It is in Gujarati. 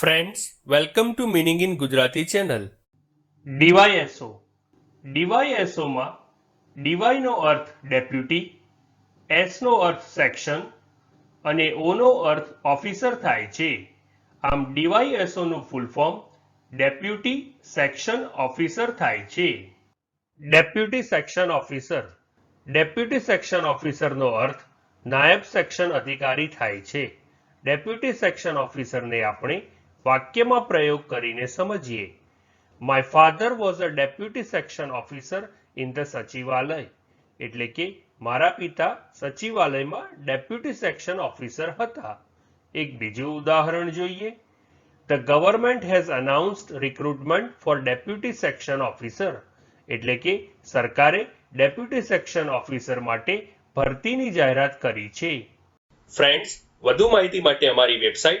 Friends welcome to meaning in Gujarati channel DYSO ડીવાયએસઓમાં ડીવાયનો અર્થ ડેપ્યુટી એસનો અર્થ સેક્શન, અને ઓનો અર્થ ઓફિસર થાય છે. આમ ડીવાયએસઓનું full form deputy, section, officer થાય છે. Deputy, section, officer. Deputy, section ઓફિસરનો અર્થ નાયબ સેક્શન અધિકારી થાય છે. ડેપ્યુટી, સેક્શન, ઓફિસરને આપણે વાક્યમાં પ્રયોગ કરીને સમજીએ. My father was a deputy section officer in the Sachivalaya. એટલે કે મારા પિતા સચિવાલયમાં ડેપ્યુટી સેક્શન ઓફિસર હતા. એક બીજું ઉદાહરણ જોઈએ. The government has announced recruitment for deputy section officer એટલે કે સરકારે ડેપ્યુટી સેક્શન ઓફિસર માટે ભરતીની જાહેરાત કરી છે. ફ્રેન્ડ્સ વધુ માહિતી માટે અમારી website